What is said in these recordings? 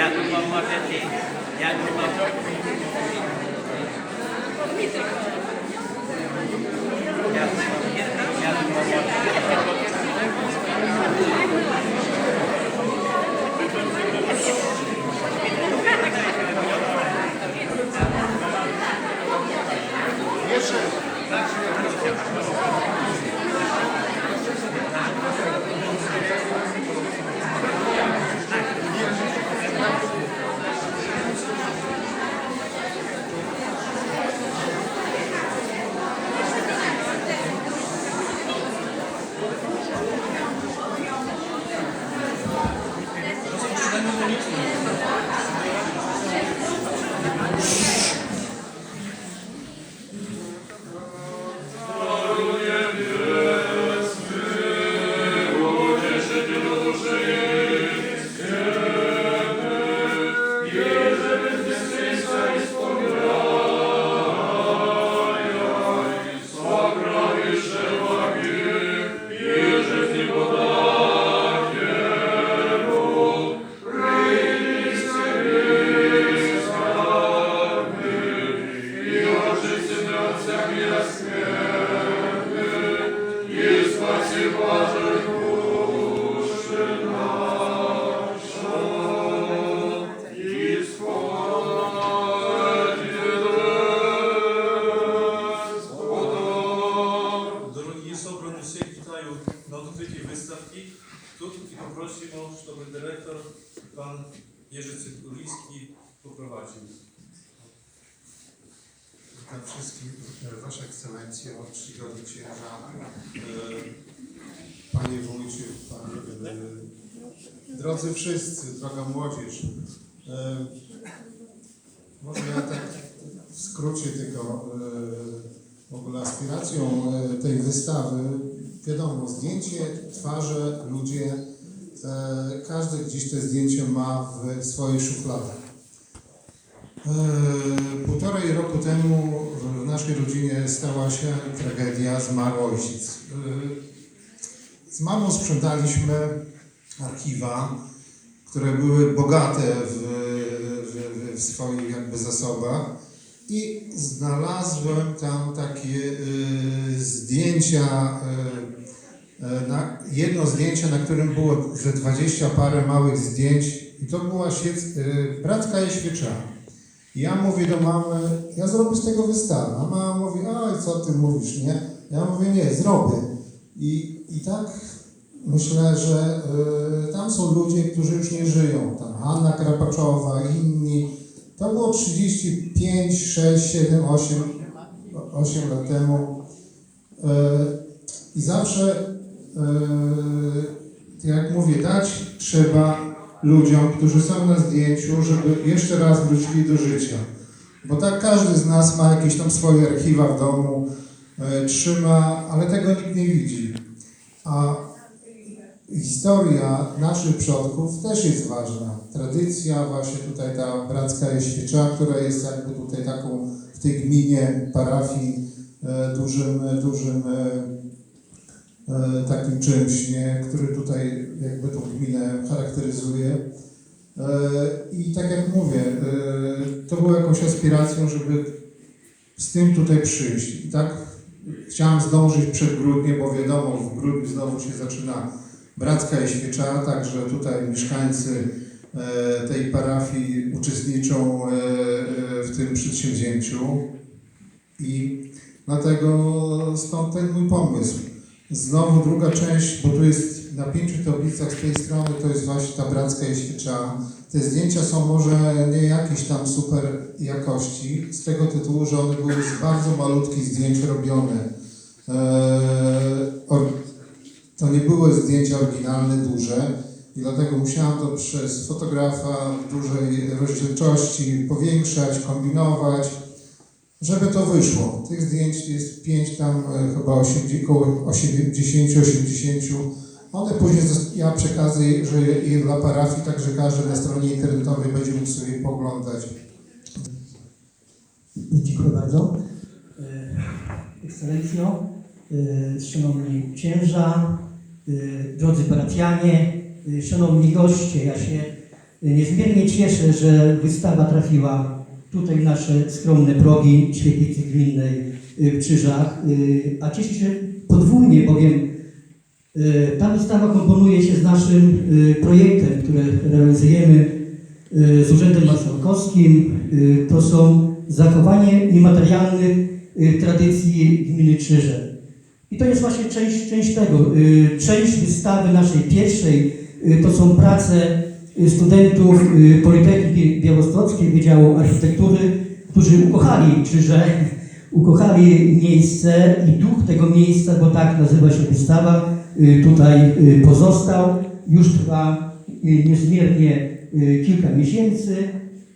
Дякую вам, Мар'яті. Дякую вам. Дякую вам, Гірка. Дякую вам, Мар'яті. Дякую вам, Мар'яті. nowy dyrektor, pan Jerzy Cykuliński poprowadził. Witam wszystkim. E, Wasza Ekscelencjo, Przygody Księża, e, Panie Wójcie, Panie... E, drodzy wszyscy, droga młodzież, może ja tak w skrócie tylko w ogóle aspiracją tej wystawy, wiadomo, zdjęcie, twarze, ludzie, każdy gdzieś to zdjęcie ma w swojej szufladzie. E, Półtorej roku temu w naszej rodzinie stała się tragedia, zmarł ojciec. E, Z mamą sprzedaliśmy archiwa, które były bogate w, w, w swoich jakby zasobach i znalazłem tam takie e, zdjęcia, e, e, na, jedno zdjęcie, na którym było ze dwadzieścia parę małych zdjęć i to była siec, e, bracka Jeświecza. Ja mówię do mamy, ja zrobię z tego wystawę. A mama mówi, oj, co ty mówisz, nie? Ja mówię, nie, zrobię. I, i tak myślę, że y, tam są ludzie, którzy już nie żyją. Tam Hanna Krapaczowa, inni. To było 35, 6, 7, 8, 8 lat temu. Y, I zawsze, jak mówię, dać trzeba ludziom, którzy są na zdjęciu, żeby jeszcze raz wrócili do życia. Bo tak każdy z nas ma jakieś tam swoje archiwa w domu, e, trzyma, ale tego nikt nie widzi. A historia naszych przodków też jest ważna. Tradycja, właśnie tutaj ta bracka Jeświecza, która jest jakby tutaj taką w tej gminie, parafii e, dużym, dużym takim czymś, nie, który tutaj jakby tą gminę charakteryzuje. E, I tak jak mówię, e, to było jakąś aspiracją, żeby z tym tutaj przyjść. I tak chciałem zdążyć przed grudniem, bo wiadomo, w grudniu znowu się zaczyna Bracka i Świecza, także tutaj mieszkańcy e, tej parafii uczestniczą e, e, w tym przedsięwzięciu. I dlatego stąd ten mój pomysł. Znowu druga część, bo tu jest na pięciu tablicach z tej strony, to jest właśnie ta bracka i świecza. Te zdjęcia są może nie jakiejś tam super jakości, z tego tytułu, że one były z bardzo malutkich zdjęć robione. Eee, to nie były zdjęcia oryginalne, duże i dlatego musiałem to przez fotografa w dużej rozdzielczości powiększać, kombinować, żeby to wyszło. Tych zdjęć jest pięć tam e, chyba 80, około 80-80. One później ja przekażę je dla parafii, tak że każdy na stronie internetowej będzie mógł sobie poglądać. Dziękuję bardzo. E, Ekscelencjo, e, szanowni księża, drodzy parafianie, szanowni goście, ja się Niezmiernie cieszę, że wystawa trafiła tutaj nasze skromne progi świetlicy gminnej y, w Krzyżach, Y, a cieszę się podwójnie, bowiem y, ta wystawa komponuje się z naszym projektem, który realizujemy z Urzędem Marszałkowskim. To są zachowanie niematerialnych tradycji gminy Krzyże. I to jest właśnie część, część tego. Część wystawy naszej pierwszej to są prace studentów y, Politechniki Białostockiej Wydziału Architektury, którzy ukochali Krzyże, ukochali miejsce i duch tego miejsca, bo tak nazywa się wystawa, y, tutaj y, pozostał. Już trwa y, niezmiernie y, kilka miesięcy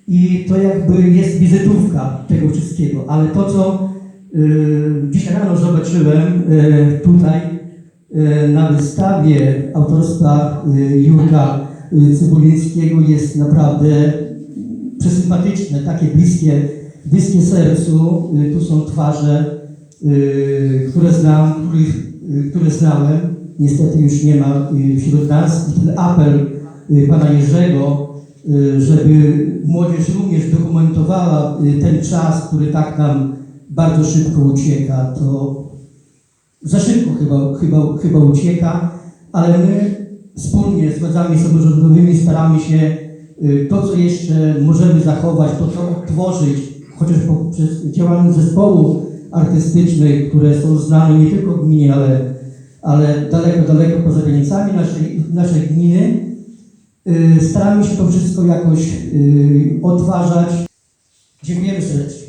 i to jakby jest wizytówka tego wszystkiego. Ale to, co y, dzisiaj rano zobaczyłem y, tutaj y, na wystawie autorstwa y, Jurka Cybulińskiego jest naprawdę przesympatyczne, takie bliskie, bliskie sercu. Y, Tu są twarze, y, które znam, których, y, które znałem. Niestety już nie ma wśród nas. I ten apel pana Jerzego, żeby młodzież również dokumentowała ten czas, który tak nam bardzo szybko ucieka, to za szybko chyba, chyba, chyba ucieka, ale my wspólnie z władzami samorządowymi staramy się y, to, co jeszcze możemy zachować, to, co odtworzyć, chociaż poprzez działalność zespołu artystycznych, które są znane nie tylko w gminie, ale, ale daleko, daleko poza granicami naszej, naszej gminy. Y, Staramy się to wszystko jakoś y, odtwarzać. Dziękujemy serdecznie.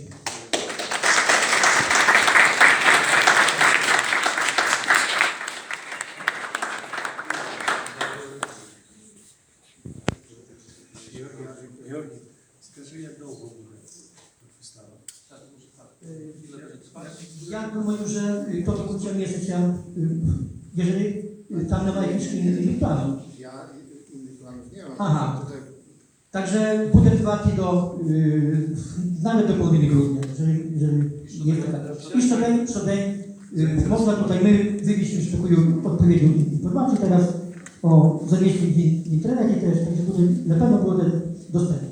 Y, jeżeli tam nie ma jakichś innych planów. Ja innych planów nie mam. Aha. Tak- także budżet walki do, y, znamy do połowy grudnia, jeżeli, jeżeli jest taka. I Szczodeń, y, można tutaj, my wywieźliśmy z pokoju odpowiednią informację teraz o zawieszeniu internet i też, także na pewno było dostępne.